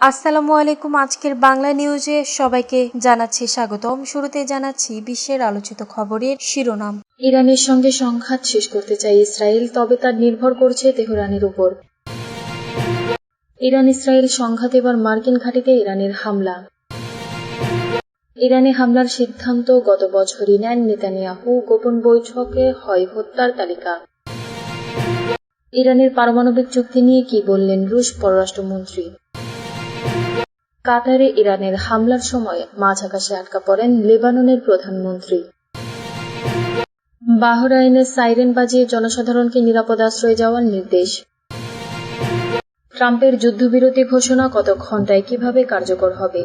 আসসালামু আলাইকুম। আজকের বাংলা নিউজে সবাইকে জানাচ্ছি স্বাগতম। শুরুতে জানাচ্ছি বিশ্বের আলোচিত খবরের শিরোনাম। ইরানের সঙ্গে সংঘাত শেষ করতে চায় ইসরায়েল, তবে তার নির্ভর করছে তেহরানের উপর। ইরান ইসরায়েল সংঘাত এবার মার্কিন ঘাঁটিতে ইরানের হামলা। ইরানে হামলার সিদ্ধান্ত গত বছরই নেন নেতানিয়াহু। গোপন বৈঠকে হয় হত্যার তালিকা। ইরানের পারমাণবিক চুক্তি নিয়ে কি বললেন রুশ পররাষ্ট্রমন্ত্রী? কাতারে ইরানের হামলার সময় মাঝ আকাশে আটকা পড়েন লেবাননের প্রধানমন্ত্রী। বাহরাইনের সাইরেন বাজিয়ে জনসাধারণকে নিরাপদ আশ্রয়ে যাওয়ার নির্দেশ। ট্রাম্পের যুদ্ধবিরতি ঘোষণা কত ঘন্টায় কীভাবে কার্যকর হবে?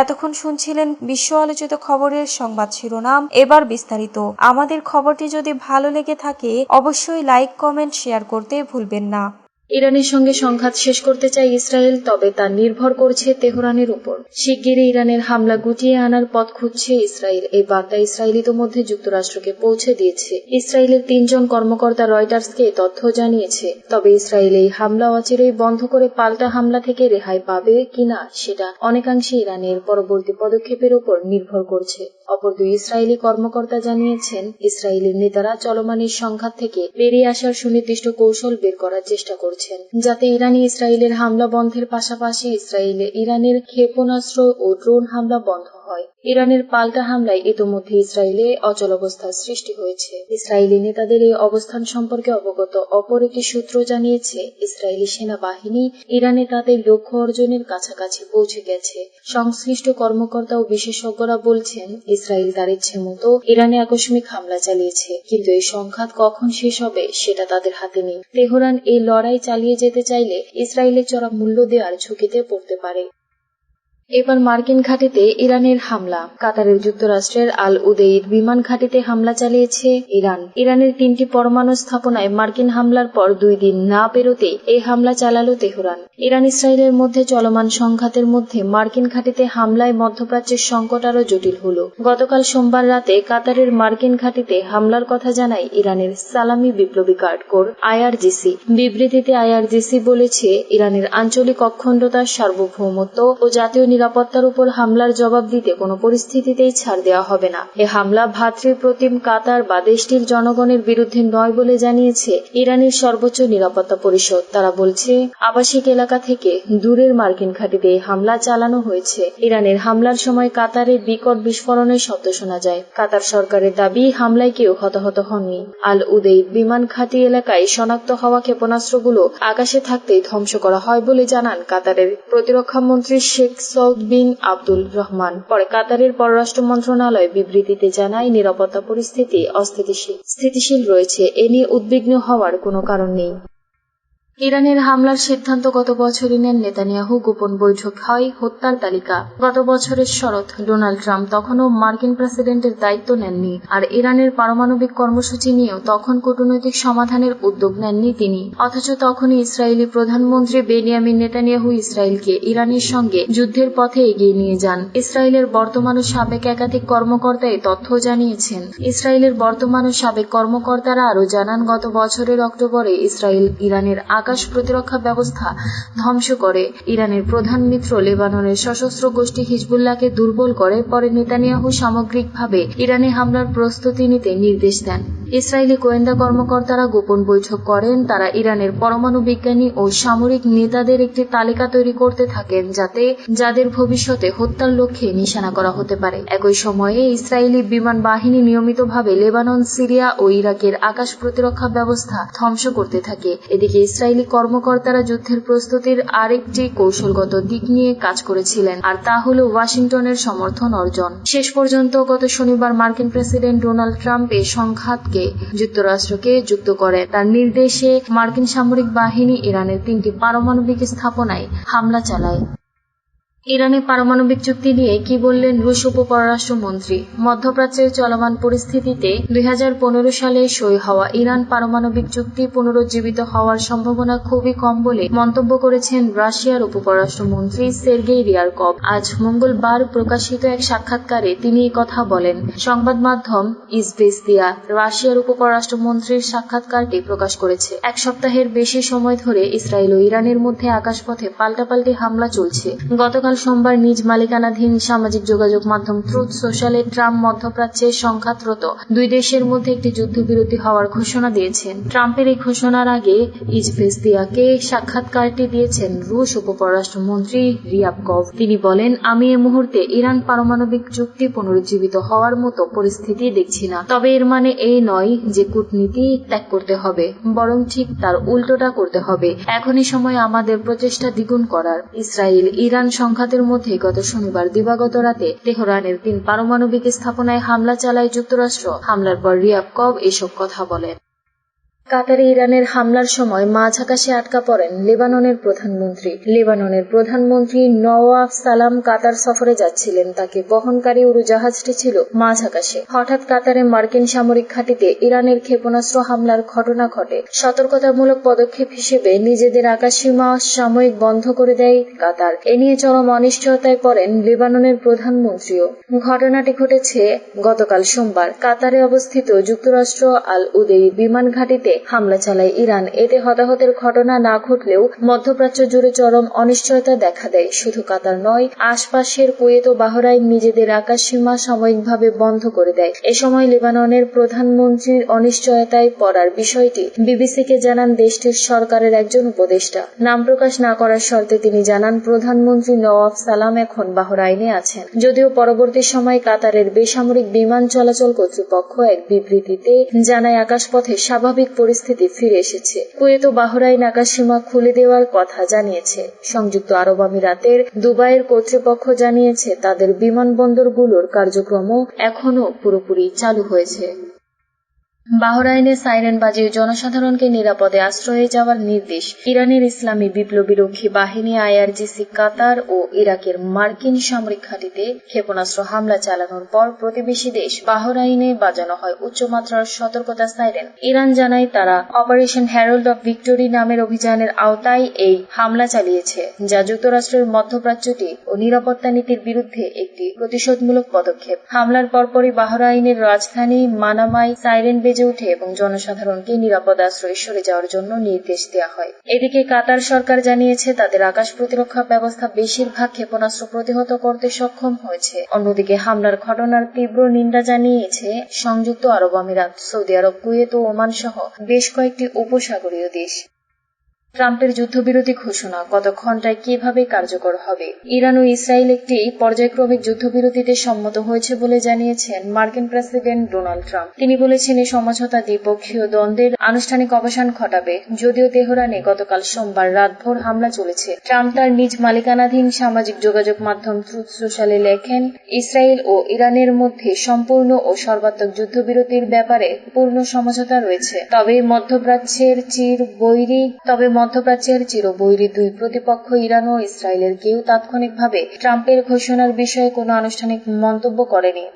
এতক্ষণ শুনছিলেন বিশ্ব আলোচিত খবরের সংবাদ শিরোনাম। এবার বিস্তারিত। আমাদের খবরটি যদি ভালো লেগে থাকে, অবশ্যই লাইক, কমেন্ট, শেয়ার করতে ভুলবেন না। ইরানের সঙ্গে সংঘাত শেষ করতে চায় ইসরায়েল, তবে তা নির্ভর করছে তেহরানের উপর। শিগগিরই ইরানের হামলা গুটিয়ে আনার পথ খুঁজছে ইসরায়েল। এই বার্তা ইসরায়েল ইতোমধ্যে যুক্তরাষ্ট্রকে পৌঁছে দিয়েছে। ইসরায়েলের তিনজন কর্মকর্তা রয়টার্সকে তথ্য জানিয়েছে। তবে ইসরায়েল এই হামলা অচিরেই বন্ধ করে পাল্টা হামলা থেকে রেহাই পাবে কিনা, সেটা অনেকাংশে ইরানের পরবর্তী পদক্ষেপের উপর নির্ভর করছে। অপর দুই ইসরায়েলি কর্মকর্তা জানিয়েছেন, ইসরায়েলি নেতারা চলমানের সংঘাত থেকে বেরিয়ে আসার সুনির্দিষ্ট কৌশল বের করার চেষ্টা করছেন, যাতে ইরানি ইসরায়েলের হামলা বন্ধের পাশাপাশি ইসরায়েলে ইরানের ক্ষেপণাস্ত্র ও ড্রোন হামলা বন্ধ হয়। ইরানের পাল্টা হামলায় ইতোমধ্যে ইসরায়েলে অচল অবস্থার সৃষ্টি হয়েছে। ইসরায়েলি নেতাদের এই অবস্থান সম্পর্কে অবগত অপর একটি সূত্র জানিয়েছে, ইসরায়েলি সেনাবাহিনী ইরানে তাদের লক্ষ্য অর্জনের কাছাকাছি পৌঁছে গেছে। সংশ্লিষ্ট কর্মকর্তা ও বিশেষজ্ঞরা বলছেন, ইসরায়েল তার ইচ্ছে মতো ইরানে আকস্মিক হামলা চালিয়েছে, কিন্তু এই সংঘাত কখন শেষ হবে সেটা তাদের হাতে নেই। তেহরান এই লড়াই চালিয়ে যেতে চাইলে ইসরায়েলের চড়া মূল্য দেওয়ার ঝুঁকিতে পড়তে পারে। এবার মার্কিন ঘাঁটিতে ইরানের হামলা। কাতারের যুক্তরাষ্ট্রের আল উদেইদ বিমান ঘাঁটিতে হামলা চালিয়েছে ইরান। ইরানের তিনটি পরমাণু স্থাপনায় মার্কিন হামলার পর দুই দিন না পেরোতে এই হামলা চালালো তেহরান। ইরান ইসরায়েলের মধ্যে চলমান সংঘাতের মধ্যে মার্কিন ঘাঁটিতে হামলায় মধ্যপ্রাচ্যের সংকট আরও জটিল হল। গতকাল সোমবার রাতে কাতারের মার্কিন ঘাঁটিতে হামলার কথা জানায় ইরানের সালামি বিপ্লবী গার্ড কোর আইআরজিসি বিবৃতিতে আইআরজিসি বলেছে, ইরানের আঞ্চলিক অখণ্ডতা সার্বভৌমত্ব ও জাতীয় নিরাপত্তার উপর হামলার জবাব দিতে কোনো পরিস্থিতিতেই ছাড় দেওয়া হবে না। এ হামলা ভাতৃপ্রতিম কাতার বা দেশটির জনগণের বিরুদ্ধে নয় বলে জানিয়েছে ইরানের সর্বোচ্চ নিরাপত্তা পরিষদ। তারা বলছে, আবাসিক এলাকা থেকে দূরের মার্কিন ঘাঁটিতে হামলা চালানো হয়েছে। ইরানের হামলার সময় কাতারে বিকট বিস্ফোরণের শব্দ শোনা যায়। কাতার সরকারের দাবি, হামলায় কেউ হতাহত হননি। আল উদেইদ বিমান ঘাঁটি এলাকায় শনাক্ত হওয়া ক্ষেপণাস্ত্রগুলো আকাশে থাকতেই ধ্বংস করা হয় বলে জানান কাতারের প্রতিরক্ষা মন্ত্রী শেখ সৌদ বিন আব্দুল রহমান। পরে কাতারের পররাষ্ট্র মন্ত্রণালয় বিবৃতিতে জানায়, নিরাপত্তা পরিস্থিতি অস্থিতিশীল। স্থিতিশীল রয়েছে, এ নিয়ে উদ্বিগ্ন হওয়ার কোনো কারণ নেই। ইরানের হামলার সিদ্ধান্ত গত বছরই নেন নেতানিয়াহু। গোপন বৈঠক হয় হত্যার তালিকা। গত বছরের শরৎ ডোনাল্ড ট্রাম্প তখনও মার্কিন প্রেসিডেন্টের দায়িত্ব নেননি, আর ইরানের পারমাণবিক কর্মসূচি নিয়েও তখন কূটনৈতিক সমাধানের উদ্যোগ নেননি তিনি। অথচ তখনই ইসরায়েলি প্রধানমন্ত্রী বেনিয়ামিন নেতানিয়াহু ইসরায়েলকে ইরানের সঙ্গে যুদ্ধের পথে এগিয়ে নিয়ে যান। ইসরায়েলের বর্তমান সাবেক একাধিক কর্মকর্তা এই তথ্য জানিয়েছেন। ইসরায়েলের বর্তমান ও সাবেক কর্মকর্তারা আরও জানান, গত বছরের অক্টোবরে ইসরায়েল ইরানের আকাশ প্রতিরক্ষা ব্যবস্থা ধ্বংস করে। ইরানের প্রধান মিত্র লেবাননের সশস্ত্র গোষ্ঠী হিজবুল্লাহকে দুর্বল করে, পরে নেতানিয়াহু সামগ্রিকভাবে ইরানে হামলার প্রস্তুতি নিতে নির্দেশ দেন। ইসরায়েলি গোয়েন্দা কর্মকর্তারা গোপন বৈঠক করেন। তারা ইরানের পরমাণু বিজ্ঞানী ও সামরিক নেতাদের একটি তালিকা তৈরি করতে থাকেন, যাতে যাদের ভবিষ্যতে হত্যার লক্ষ্যে নিশানা করা হতে পারে। একই সময়ে ইসরায়েলি বিমান বাহিনী নিয়মিতভাবে লেবানন, সিরিয়া ও ইরাকের আকাশ প্রতিরক্ষা ব্যবস্থা ধ্বংস করতে থাকে। এদিকে ইসরায়েলি কর্মকর্তারা যুদ্ধের প্রস্তুতির আরেকটি কৌশলগত দিক নিয়ে কাজ করেছিলেন, আর তা হল ওয়াশিংটনের সমর্থন অর্জন। শেষ পর্যন্ত গত শনিবার মার্কিন প্রেসিডেন্ট ডোনাল্ড ট্রাম্প এই সংঘাতকে যুক্তরাষ্ট্রকে যুক্ত করে। তার নির্দেশে মার্কিন সামরিক বাহিনী ইরানের তিনটি পারমাণবিক স্থাপনায় হামলা চালায়। ইরানের পারমাণবিক চুক্তি নিয়ে কি বললেন রুশ উপপররাষ্ট্রমন্ত্রী? মধ্যপ্রাচ্যের চলমান পরিস্থিতিতে দুই সালে সই হওয়া ইরান পারমাণবিক চুক্তি পুনরুজ্জীবিত হওয়ার সম্ভাবনা খুবই কম বলে মন্তব্য করেছেন রাশিয়ার উপপররাষ্ট্রমন্ত্রী সের্গেই রিয়ারকভ আজ মঙ্গলবার প্রকাশিত এক সাক্ষাৎকারে তিনি কথা বলেন। সংবাদ মাধ্যম ইসবেস্তিয়া রাশিয়ার উপপররাষ্ট্রমন্ত্রীর সাক্ষাৎকারটি প্রকাশ করেছে। এক সপ্তাহের বেশি সময় ধরে ইসরায়েল ও ইরানের মধ্যে আকাশপথে পাল্টাপাল্টি হামলা চলছে। গতকাল সোমবার নিজ মালিকানাধীন সামাজিক যোগাযোগ মাধ্যম ট্রুথ সোশ্যালে ট্রাম্প মধ্যপ্রাচ্যের সংঘাতরত দুই দেশের মধ্যে একটি যুদ্ধবিরতি হওয়ার ঘোষণা দিয়েছেন। ট্রাম্পের এই ঘোষণার আগে ইজভেস্তিয়াকে সাক্ষাৎকারটি দিয়েছেন রুশ উপপররাষ্ট্রমন্ত্রী রিয়াবকভ তিনি বলেন, আমি এ মুহূর্তে ইরান পারমাণবিক চুক্তি পুনরুজ্জীবিত হওয়ার মতো পরিস্থিতি দেখছি না। তবে এর মানে এই নয় যে কূটনীতি ত্যাগ করতে হবে, বরং ঠিক তার উল্টোটা করতে হবে। এখনই সময় আমাদের প্রচেষ্টা দ্বিগুণ করার। ইসরায়েল ইরান সংঘাতের মধ্যে গত শনিবার দিবাগত রাতে তেহরানের তিন পারমাণবিক স্থাপনায় হামলা চালায় যুক্তরাষ্ট্র। হামলার পর রিয়াব কব এসব কথা বলেন। কাতারে ইরানের হামলার সময় মাঝ আকাশে আটকা পড়েন লেবাননের প্রধানমন্ত্রী। লেবাননের প্রধানমন্ত্রী নওয়াব সালাম কাতার সফরে যাচ্ছিলেন। তাকে বহনকারী উড়োজাহাজটি ছিল মাঝ আকাশে। হঠাৎ কাতারে মার্কিন সামরিক ঘাঁটিতে ইরানের ক্ষেপণাস্ত্র হামলার ঘটনা ঘটে। সতর্কতামূলক পদক্ষেপ হিসেবে নিজেদের আকাশসীমা সাময়িক বন্ধ করে দেয় কাতার। এ নিয়ে চরম অনিশ্চয়তায় পড়েন লেবাননের প্রধানমন্ত্রীও। ঘটনাটি ঘটেছে গতকাল সোমবার। কাতারে অবস্থিত যুক্তরাষ্ট্র আল উদেই বিমান ঘাঁটিতে হামলা চালায় ইরান। এতে হতাহতের ঘটনা না ঘটলেও মধ্যপ্রাচ্য জুড়ে চরম অনিশ্চয়তা দেখা দেয়। শুধু কাতার নয়, আশপাশের কুয়েত ও বাহরাইন নিজেদের আকাশসীমা সাময়িকভাবে বন্ধ করে দেয়। এ সময় লেবাননের প্রধানমন্ত্রীর অনিশ্চয়তায় পড়ার বিষয়টি বিবিসিকে জানান দেশটির সরকারের একজন উপদেষ্টা। নাম প্রকাশ না করার শর্তে তিনি জানান, প্রধানমন্ত্রী নওয়াব সালাম এখন বাহরাইনে আছেন। যদিও পরবর্তী সময় কাতারের বেসামরিক বিমান চলাচল কর্তৃপক্ষ এক বিবৃতিতে জানায়, আকাশপথে স্বাভাবিক পরিস্থিতি ফিরে এসেছে। কুয়েত ও বাহরাইন আকাশসীমা খুলে দেওয়ার কথা জানিয়েছে। সংযুক্ত আরব আমিরাতের দুবাইয়ের কর্তৃপক্ষ জানিয়েছে, তাদের বিমানবন্দরগুলোর কার্যক্রমও এখনও পুরোপুরি চালু হয়েছে। বাহরাইনে সাইরেন বাজিয়ে জনসাধারণকে নিরাপদে আশ্রয়ে যাওয়ার নির্দেশ ইরানের ইসলামী বিপ্লবী রক্ষী বাহিনী আইআরজিসি কাতার ও ইরাকের মার্কিন সামরিক ঘাঁটিতে ক্ষেপণাস্ত্র হামলা চালানোর পর প্রতিবেশী দেশ বাহরাইনে বাজানো হয় উচ্চমাত্রার সতর্কতা সাইরেন। ইরান জানায় তারা অপারেশন হ্যারোল্ড অব ভিক্টোরি নামের অভিযানের আওতায় এই হামলা চালিয়েছে, যা যুক্তরাষ্ট্রের মধ্যপ্রাচ্যটি ও নিরাপত্তা নীতির বিরুদ্ধে একটি প্রতিশোধমূলক পদক্ষেপ। হামলার পরপরই বাহরাইনের রাজধানী মানামাই সাইরেন বেজে উঠে এবং জনসাধারণকে নিরাপদ আশ্রয় সরে যাওয়ার জন্য নির্দেশ দেওয়া হয়। এদিকে কাতার সরকার জানিয়েছে, তাদের আকাশ প্রতিরক্ষা ব্যবস্থা বেশিরভাগ ক্ষেপণাস্ত্র প্রতিহত করতে সক্ষম হয়েছে। অন্যদিকে হামলার ঘটনার তীব্র নিন্দা জানিয়েছে সংযুক্ত আরব আমিরাত, সৌদি আরব, কুয়েত ও ওমান সহ বেশ কয়েকটি উপসাগরীয় দেশ। ট্রাম্পের যুদ্ধবিরতি ঘোষণা, গত ঘন্টায় কীভাবে কার্যকর হবে? ইরান ও ইসরায়েল একটি পর্যায়ক্রমিক যুদ্ধবিরতিতে সম্মত হয়েছে বলে জানিয়েছেন মার্কিন প্রেসিডেন্ট ডোনাল্ড ট্রাম্প। তিনি বলেছেন এই সমঝোতা দ্বিপক্ষীয় দ্বন্দ্বের আনুষ্ঠানিক অবসান ঘটাবে। যদিও তেহরানে গতকাল সোমবার রাতভর হামলা চলেছে, ট্রাম্প তার নিজ মালিকানাধীন সামাজিক যোগাযোগ মাধ্যম ট্রুথ সোশ্যালে লেখেন, ইসরায়েল ও ইরানের মধ্যে সম্পূর্ণ ও সর্বাত্মক যুদ্ধবিরতির ব্যাপারে পূর্ণ সমঝোতা রয়েছে। তবে মধ্যপ্রাচ্যের চির বৈরী, তবে মধ্যপ্রাচ্যের চিরবৈরী দুই প্রতিপক্ষ ইরান ও ইসরায়েলের কেউ তাৎক্ষণিকভাবে ট্রাম্পের ঘোষণার বিষয়ে কোনো আনুষ্ঠানিক মন্তব্য করেনি।